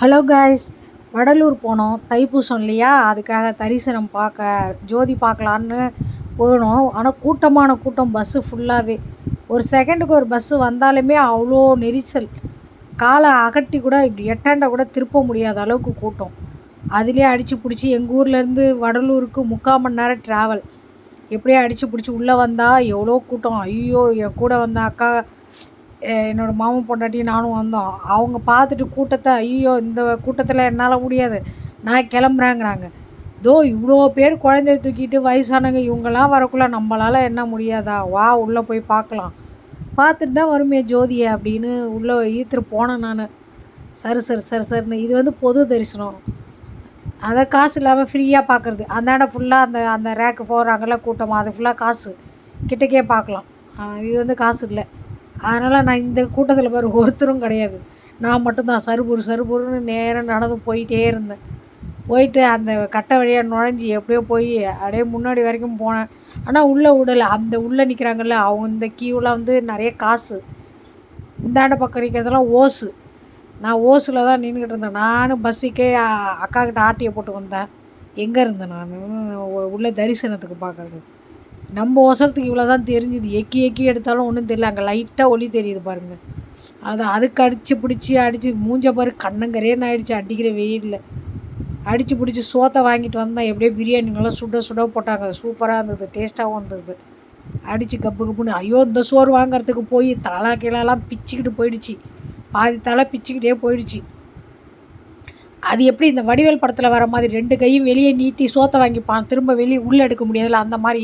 Hello guys Vadalur போனோம். தைப்பூசம் இல்லையா? அதுக்காக தரிசனம் பார்க்க ஜோதி பார்க்கலான்னு போனோம். ஆனால் கூட்டமான கூட்டம் பஸ்ஸு ஃபுல்லாகவே ஒரு செகண்டுக்கு ஒரு பஸ்ஸு வந்தாலுமே அவ்வளோ நெரிசல் காலை அகட்டி கூட இப்படி எட்டாண்ட கூட திருப்ப முடியாத அளவுக்கு கூட்டம். அதுலேயே அடித்து பிடிச்சி எங்கள் ஊர்லேருந்து வடலூருக்கு முக்கால் மணி நேரம் ட்ராவல் எப்படியே அடித்து பிடிச்சி உள்ளே வந்தால் எவ்வளோ கூட்டம்? ஐயோ என் கூட வந்த அக்கா என்னோடய என்னோட மாமன் பொண்டாட்டி நானும் வந்தோம். அவங்க பார்த்துட்டு கூட்டத்தை ஐயோ இந்த கூட்டத்தில் என்னால் முடியாது. நான் கிளம்புறேங்கிறாங்க. தோ இவ்வளோ பேர் குழந்தைய தூக்கிட்டு வயசானவங்க இவங்கெல்லாம் வரக்குள்ள நம்மளால் என்ன முடியாதா? வா உள்ளே போய் பார்க்கலாம். பார்த்துட்டு தான் வருமே ஜோதியை அப்படின்னு உள்ளே ஈத்துட்டு போனேன் நான். சரி சரி சரி சரின்னு. இது வந்து பொது தரிசனம். அதை காசு இல்லாமல் ஃப்ரீயாக பார்க்குறது இடம் ஃபுல்லாக அந்த அந்த ரேக்கு போகிறாங்கல்ல கூட்டமாக அது ஃபுல்லாக காசு. கிட்டக்கே பார்க்கலாம். இது வந்து காசு இல்லை. அதனால் நான் இந்த கூட்டத்தில் பாரு ஒருத்தரும் கிடையாது. நான் மட்டும்தான் சருபுரு சருபுருன்னு நேராக நடந்து போயிட்டே இருந்தேன். போயிட்டு அந்த கட்டை வழியாக நுழைஞ்சி எப்படியோ போய் அப்படியே முன்னாடி வரைக்கும் போனேன். ஆனால் உள்ளே விடலை. அந்த உள்ளே நிற்கிறாங்கல்ல அவங்க இந்த கியூவில் வந்து நிறைய காசு. இந்தாண்ட பக்கம் நிற்கிறதெல்லாம் ஓசு. நான் ஓஸில் தான் நின்றுக்கிட்டு இருந்தேன். நானும் பஸ்ஸுக்கே அக்காக்கிட்ட ஆட்டியை போட்டு வந்தேன். எங்கே இருந்தேன் நான்? உள்ள தரிசனத்துக்கு பார்க்கறது நம்ம ஒசரத்துக்கு இவ்வளோ தான் தெரிஞ்சுது. எக்கி எக்கி எடுத்தாலும் ஒன்றும் தெரியல. அங்கே லைட்டாக ஒளி தெரியுது பாருங்கள் அது அதுக்கு அடித்து பிடிச்சி அடித்து மூஞ்ச பாரு கண்ணங்கரேன்னு ஆயிடுச்சு. அடிக்கிற வெயிலில். அடித்து பிடிச்சி சோத்தை வாங்கிட்டு வந்தேன் எப்படியோ பிரியாணிங்கெல்லாம் சுட சுட போட்டாங்க. சூப்பராக இருந்தது டேஸ்ட்டாகவும் இருந்தது. அடித்து கப்பு கப்புன்னு ஐயோ இந்த சோறு வாங்குறதுக்கு போய் தலை கீழெல்லாம் பிச்சுக்கிட்டு போயிடுச்சு. பாதி தலை பிச்சுக்கிட்டே போயிடுச்சு. அது எப்படி இந்த வடிவேல் படத்தில் வர மாதிரி ரெண்டு கையும் வெளியே நீட்டி சோத்தை வாங்கிப்பான். திரும்ப வெளியே உள்ளே எடுக்க முடியாதுல்ல. அந்த மாதிரி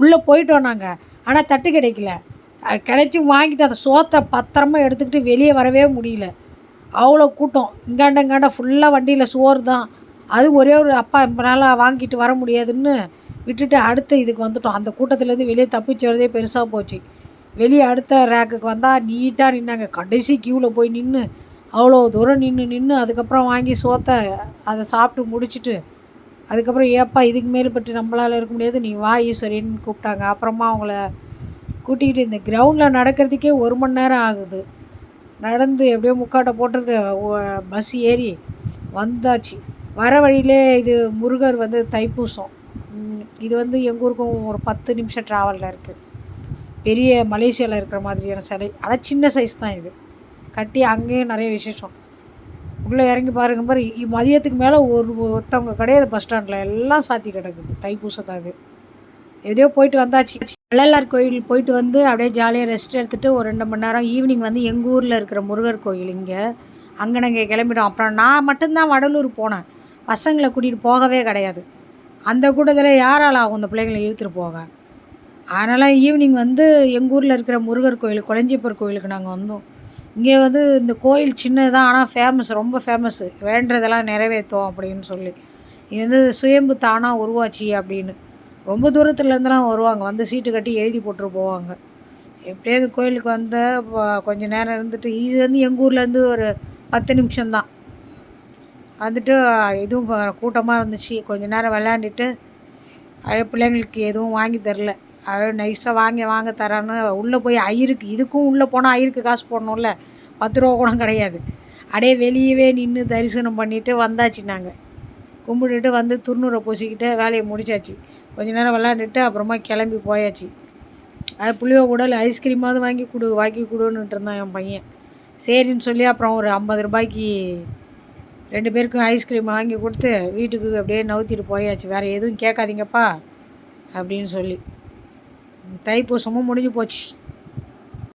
உள்ளே போயிட்டோம் நாங்கள் ஆனால் தட்டு கிடைக்கல. கிடைச்சி வாங்கிட்டு அந்த சோத்தை பத்திரமா எடுத்துக்கிட்டு வெளியே வரவே முடியல. அவ்வளோ கூட்டம். இங்காண்ட இங்காண்ட ஃபுல்லாக வண்டியில் சோறு தான். அது ஒரே ஒரு அப்பா இப்போனால வாங்கிட்டு வர முடியாதுன்னு விட்டுட்டு அடுத்த இதுக்கு வந்துட்டோம். அந்த கூட்டத்துலேருந்து வெளியே தப்பிச்சு வரதே பெருசாக போச்சு. வெளியே அடுத்த ரேக்குக்கு வந்தால் நீட்டாக நின்னாங்க. கடைசி க்யூவில் போய் நின்று அவ்வளோ தூரம் நின்று நின்று அதுக்கப்புறம் வாங்கி சோத்தை அதை சாப்பிட்டு முடிச்சுட்டு அதுக்கப்புறம் ஏப்பா இதுக்கு மேல்பட்டு நம்மளால் இருக்க முடியாது. நீ வா ஈஸ்வரின்னு கூப்பிட்டாங்க. அப்புறமா அவங்கள கூட்டிகிட்டு இந்த கிரவுண்டில் நடக்கிறதுக்கே ஒரு மணி நேரம் ஆகுது. நடந்து எப்படியோ முக்காட்டை போட்டுட்டு பஸ் ஏறி வந்தாச்சு. வர வழியிலே இது முருகர் வந்து தைப்பூசம். இது வந்து எங்கள் ஊருக்கும் ஒரு பத்து நிமிஷம் ட்ராவலில் இருக்குது பெரிய மலேசியாவில் இருக்கிற மாதிரியான சிலை. ஆனால் சின்ன சைஸ் தான் இது. கட்டி அங்கேயும் நிறைய விசேஷம். உள்ளே இறங்கி பாருங்க பாரு மதியத்துக்கு மேலே ஒரு ஒருத்தவங்க கிடையாது பஸ் ஸ்டாண்டில். எல்லாம் சாத்தி கிடக்குது. தைப்பூசத்தை அது எதையோ போயிட்டு வந்தாச்சு. வள்ளலார் கோயில் போயிட்டு வந்து அப்படியே ஜாலியாக ரெஸ்ட் எடுத்துகிட்டு ஒரு ரெண்டு மணி நேரம் ஈவினிங் வந்து எங்கள் ஊரில் இருக்கிற முருகர் கோயில் இங்கே. அங்கே நாங்கள் கிளம்பிட்டோம். அப்புறம் நான் மட்டும்தான் வடலூர் போனேன். பசங்களை கூட்டிகிட்டு போகவே கிடையாது. அந்த கூட்டத்தில் யாரால் ஆகும் இந்த பிள்ளைங்களை இழுத்துட்டு போக? அதனால் ஈவினிங் வந்து எங்கள் ஊரில் இருக்கிற முருகர் கோயில் கொளஞ்சிப்பர் கோயிலுக்கு நாங்கள் வந்தோம். இங்கே வந்து இந்த கோயில் சின்னதுதான் ஆனால் ஃபேமஸ் ரொம்ப ஃபேமஸ்ஸு வேண்டதெல்லாம் நிறைவேற்றும் அப்படின்னு சொல்லி. இது வந்து சுயம்பு தானாக உருவாச்சு அப்படின்னு. ரொம்ப தூரத்துலேருந்துலாம் வருவாங்க. வந்து சீட்டு கட்டி எழுதி போட்டுட்டு போவாங்க. எப்படியாவது கோயிலுக்கு வந்த ப- கொஞ்ச நேரம் இருந்துட்டு இது வந்து எங்கள் ஊர்லேருந்து ஒரு பத்து நிமிஷம்தான். வந்துட்டு இதுவும் கூட்டமாக இருந்துச்சு. கொஞ்ச நேரம் விளையாண்டுட்டு பிள்ளைங்களுக்கு எதுவும் வாங்கி தரல. நைஸாக வாங்கி வாங்க தரேன்னு உள்ளே போய் ஐயருக்கு இதுக்கும் உள்ளே போனால் ஐயருக்கு காசு போடணும்ல. பத்து ரூபா கூட கிடையாது. அப்படியே வெளியவே நின்று தரிசனம் பண்ணிவிட்டு வந்தாச்சு நாங்கள் கும்பிட்டுட்டு வந்து துர்நூரை பூசிக்கிட்டு வேலையை முடிச்சாச்சு. கொஞ்ச நேரம் விளாண்டுட்டு அப்புறமா கிளம்பி போயாச்சு. அது புளியோ கூட ஐஸ்கிரீமாவது வாங்கி கொடு வாங்கி கொடுன்னுட்டு இருந்தான் என் பையன். சரின்னு சொல்லி அப்புறம் ஒரு ஐம்பது ரூபாய்க்கு ரெண்டு பேருக்கும் ஐஸ்கிரீம் வாங்கி கொடுத்து வீட்டுக்கு அப்படியே நவுத்திட்டு போயாச்சு. வேறு எதுவும் கேட்காதீங்கப்பா அப்படின்னு சொல்லி. தைப்பூசமும் முடிஞ்சு போச்சு.